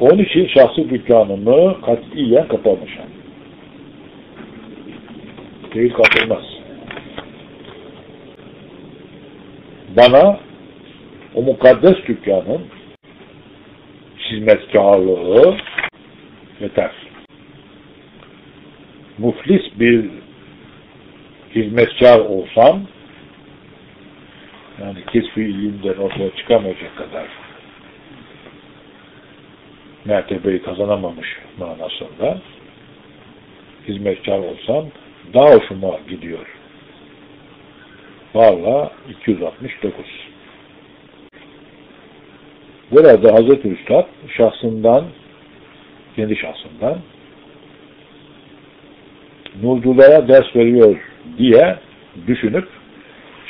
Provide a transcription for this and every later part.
Onun için şahsi dükkanımı katiyen kapamışım. Değil kapılmaz. Bana o mukaddes dükkanın hizmetkarlığı yeter. Muflis bir hizmetkar olsam yani kesfi ilimden ortaya çıkamayacak kadar mertebeyi kazanamamış manasında hizmetkar olsam daha hoşuma gidiyor. Valla 269. Burada Hazreti Üstad şahsından, kendi şahsından nurculara ders veriyor diye düşünüp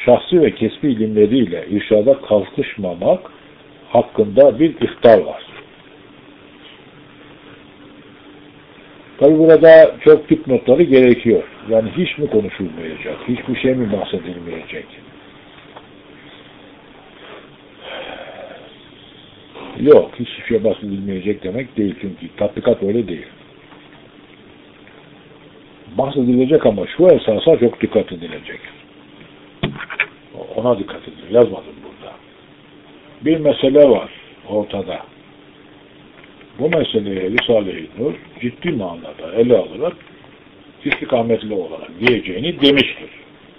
şahsi ve kesbi ilimleriyle irşada kalkışmamak hakkında bir ihtar var. Tabi burada çok tip notları gerekiyor. Yani hiç mi konuşulmayacak, hiçbir şey mi bahsedilmeyecek? Yok, hiçbir şey bahsedilmeyecek demek değil çünkü tatbikat öyle değil. Bahsedilecek ama şu esasa çok dikkat edilecek. Ona dikkat edin. Yazmadım burada. Bir mesele var ortada. Bu meseleye Risale-i Nur ciddi manada ele alarak istikametli olarak diyeceğini demiştir.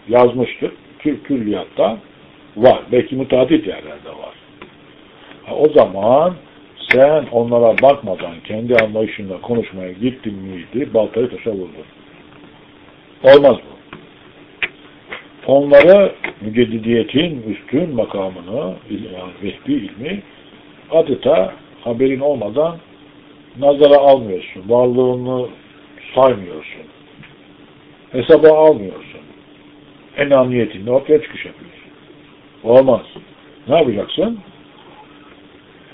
Yazmıştır. Kül külliyatta var. Belki müteadit yerlerde var. Ha, o zaman sen onlara bakmadan kendi anlayışında konuşmaya gittin miydi baltayı taşa vurdun. Olmaz bu. Onları müceddidiyetin üstün makamını, yani vehbi ilmi adeta haberin olmadan nazara almıyorsun. Varlığını saymıyorsun. Hesaba almıyorsun. Enaniyetinde ortaya çıkış yapıyorsun. Olmaz. Ne yapacaksın?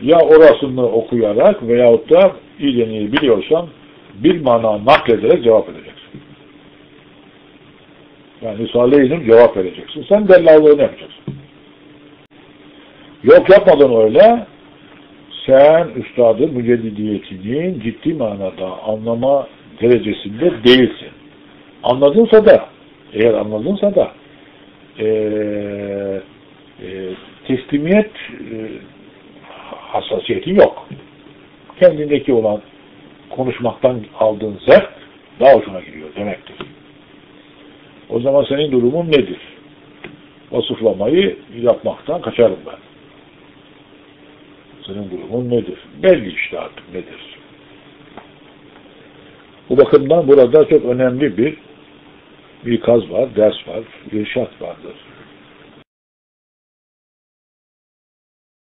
Ya orasını okuyarak veyahut da iyiliğini biliyorsan bir mana naklederek cevap edeceksin. Yani Risale-i cevap vereceksin. Sen dellallığını yapacaksın. Yok yapmadın öyle sen üstadın müceddidiyetinin ciddi manada anlama derecesinde değilsin. Anladınsa da eğer anladınsa da e, e, teslimiyet e, hassasiyetin yok. Kendindeki olan konuşmaktan aldığın zevk daha hoşuna gidiyor demektir. O zaman senin durumun nedir? Vasıflamayı yapmaktan kaçarım ben. Senin durumun nedir? Belli işte artık nedir? Bu bakımdan burada çok önemli bir ikaz var, ders var, irşat vardır.